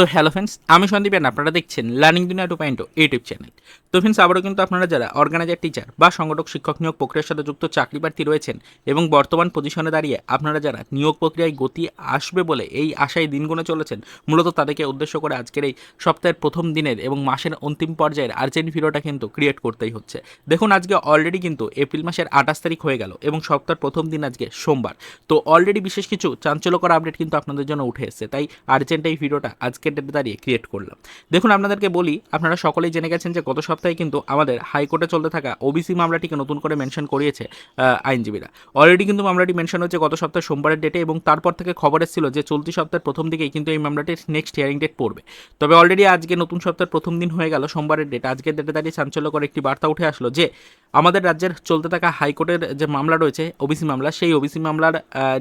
তো hello friends আমি Sandeep and আপনারা দেখছেন learning Duniya two point YouTube channel তো ফ্রেন্ডস আবারও কিন্তু আপনারা যারা অর্গানাইজার টিচার বা সংগঠক, শিক্ষক নিয়োগ প্রক্রিয়ার সাথে যুক্ত চাকরি প্রার্থী রয়েছেন এবং বর্তমান পজিশনে দাঁড়িয়ে আপনারা যারা নিয়োগ প্রক্রিয়ায় গতি আসবে বলে এই আশায় দিন গুনে চলেছেন, মূলত তাদেরকে উদ্দেশ্য করে আজকের এই সপ্তাহের প্রথম দিনের এবং মাসের অন্তিম পর্যায়ের আর্জেন্ট ভিডিওটা কিন্তু ক্রিয়েট করতেই হচ্ছে। দেখুন, আজকে অলরেডি কিন্তু এপ্রিল মাসের আঠাশ তারিখ হয়ে গেল এবং সপ্তাহের প্রথম দিন আজকে সোমবার। তো অলরেডি বিশেষ কিছু চাঞ্চল্যকর আপডেট কিন্তু আপনাদের জন্য উঠে এসেছে, তাই আর্জেন্ট এই ভিডিওটা আজকের ডেটে দাঁড়িয়ে ক্রিয়েট করলাম। দেখুন, আপনাদেরকে বলি, আপনারা সকলেই জেনে গেছেন যে গত সপ্তাহে কিন্তু আমাদের হাইকোর্টে চলতে থাকা ওবিসি মামলাটিকে নতুন করে মেনশন করিয়েছে আইনজীবীরা। অলরেডি কিন্তু মামলাটি মেনশন হচ্ছে গত সপ্তাহে সোমবারের ডেটে এবং তারপর থেকে খবর এসেছিল যে চলতি সপ্তাহের প্রথম দিকেই কিন্তু এই মামলাটির নেক্সট হিয়ারিং ডেট পড়বে। তবে অলরেডি আজকে নতুন সপ্তাহের প্রথম দিন হয়ে গেল, সোমবারের ডেট আজকের ডেটে দাঁড়িয়ে চাঞ্চল্যকর একটি বার্তা উঠে আসলো যে আমাদের রাজ্যের চলতে থাকা হাইকোর্টের যে মামলা রয়েছে ওবিসি মামলা, সেই ওবিসি মামলার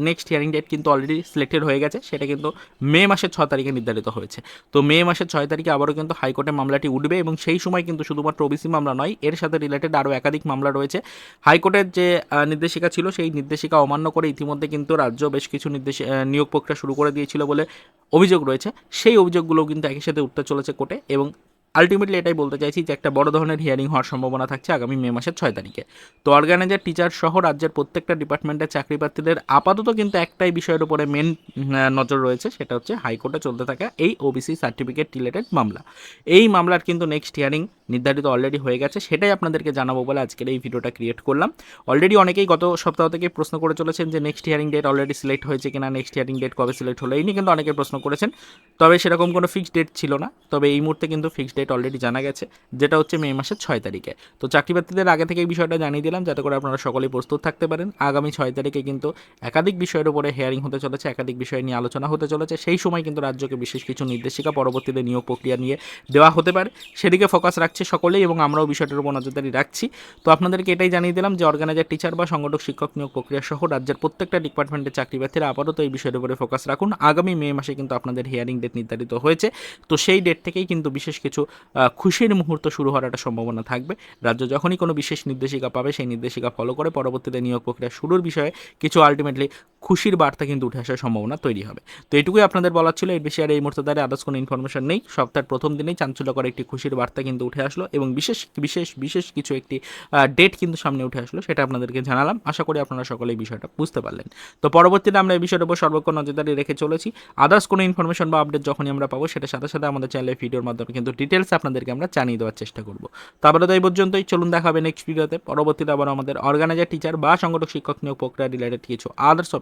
নেক্সট হিয়ারিং ডেট কিন্তু অলরেডি সিলেক্টেড হয়ে গেছে। সেটা কিন্তু মে মাসের ছ তারিখে নির্ধারিত হয়েছে। তো মে মাসের ছয় তারিখে আবারও কিন্তু হাইকোর্টে মামলাটি উঠবে এবং সেই সময় কিন্তু শুধুমাত্র ওবিসি মামলা নয়, এর সাথে রিলেটেড আরও একাধিক মামলা রয়েছে। হাইকোর্টের যে নির্দেশিকা ছিল, সেই নির্দেশিকা অমান্য করে ইতিমধ্যে কিন্তু রাজ্য বেশ কিছু নির্দেশ নিয়োগ প্রক্রিয়া শুরু করে দিয়েছিল বলে অভিযোগ রয়েছে। সেই অভিযোগগুলো কিন্তু একই সাথে উঠতে চলেছে কোর্টে এবং আলটিমেটলি এটাই বলতে চাইছি যে একটা বড় ধরনের হিয়ারিং হওয়ার সম্ভাবনা থাকছে আগামী মে মাসের ছয় তারিখে। তো অর্গানাইজার টিচার সহ রাজ্যের প্রত্যেকটা ডিপার্টমেন্টের চাকরি প্রার্থীদের আপাতত কিন্তু একটাই বিষয়ের উপরে মেন নজর রয়েছে, সেটা হচ্ছে হাইকোর্টে চলতে থাকা এই ওবিসি সার্টিফিকেট রিলেটেড মামলা। এই মামলার কিন্তু নেক্সট হিয়ারিং নির্ধারিত অলরেডি হয়ে গেছে, সেটাই আপনাদেরকে জানাব বলে আজকের এই ভিডিওটা ক্রিয়েট করলাম। অলরেডি অনেকেই গত সপ্তাহ থেকে প্রশ্ন করে চলেছেন যে next hearing date already select হয়েছে কিনা নেক্সট হিয়ারিং ডেট কবে সিলেক্ট হলো, এই নিয়ে কিন্তু অনেকে প্রশ্ন করেছেন। তবে সেরকম কোনো ফিক্সড ডেট ছিল না, তবে এই মুহূর্তে কিন্তু ফিক্সড ডেট অলরেডি জানা গেছে, যেটা হচ্ছে মে মাসের ছয় তারিখে। তো চাকরি প্রার্থীদের আগে থেকে এই বিষয়টা জানিয়ে দিলাম, যাতে করে আপনারা সকলেই প্রস্তুত থাকতে পারেন। আগামী ছয় তারিখে কিন্তু একাধিক বিষয়ের উপরে হেয়ারিং হতে চলেছে, একাধিক বিষয় নিয়ে আলোচনা হতে চলেছে। সেই সময় কিন্তু রাজ্যকে বিশেষ কিছু নির্দেশিকা পরবর্তীতে নিয়োগ প্রক্রিয়া নিয়ে দেওয়া হতে পারে। সেদিকে ফোকাস রাখছে সকলেই এবং আমরাও বিষয়টার উপর নজরদারি রাখছি। তো আপনাদেরকে এটাই জানিয়ে দিলাম যে অর্গানাইজার টিচার বা সংগঠক, শিক্ষক নিয়োগ প্রক্রিয়া সহ রাজ্যের প্রত্যেকটা ডিপার্টমেন্টের চাকরি প্রার্থীরা আপাতত এই বিষয়ের উপরে ফোকাস রাখুন। আগামী মে মাসে কিন্তু আপনাদের হিয়ারিং ডেট নির্ধারিত হয়েছে। তো সেই ডেট থেকেই কিন্তু বিশেষ কিছু খুশির মুহূর্ত শুরু হওয়ার একটা সম্ভাবনা থাকবে। রাজ্য যখনই কোনো বিশেষ নির্দেশিকা পাবে, সেই নির্দেশিকা ফলো করে পরবর্তীতে নিয়োগ প্রক্রিয়া শুরুর বিষয়ে কিছু আলটিমেটলি খুশির বার্তা কিন্তু উঠে আসার সম্ভাবনা তৈরি হবে। তো এটুকুই আপনাদের বলার ছিল। এর বেশি আর এই মুহূর্তে দ্বারা আদার্স কোনো ইনফরমেশন নেই। সপ্তাহের প্রথম দিনেই চাঞ্চল্যকর একটি খুশির বার্তা কিন্তু উঠে আসলো এবং বিশেষ বিশেষ বিশেষ কিছু একটি ডেট কিন্তু সামনে উঠে আসলো, সেটা আপনাদেরকে জানালাম। আশা করি আপনারা সকলে এই বিষয়টা বুঝতে পারলেন। তো পরবর্তীতে আমরা এই বিষয়ের উপর সর্বক্ষণ নজরদারি রেখে চলেছি। আদার্স কোনো ইনফরমেশন বা আপডেট যখনই আমরা পাবো সেটা সাথে সাথে আমাদের চ্যানেলের ভিডিওর মাধ্যমে কিন্তু ডিটেলস আপনাদেরকে আমরা জানিয়ে দেওয়ার চেষ্টা করব। তারপরে তো এই পর্যন্তই। চলুন দেখা হবে নেক্সট ভিডিওতে পরবর্তীতে আবার আমাদের অর্গানাইজার টিচার বা সংগঠক, শিক্ষক নিয়োগ প্রক্রিয়া রিলেটেড কিছু আদার্স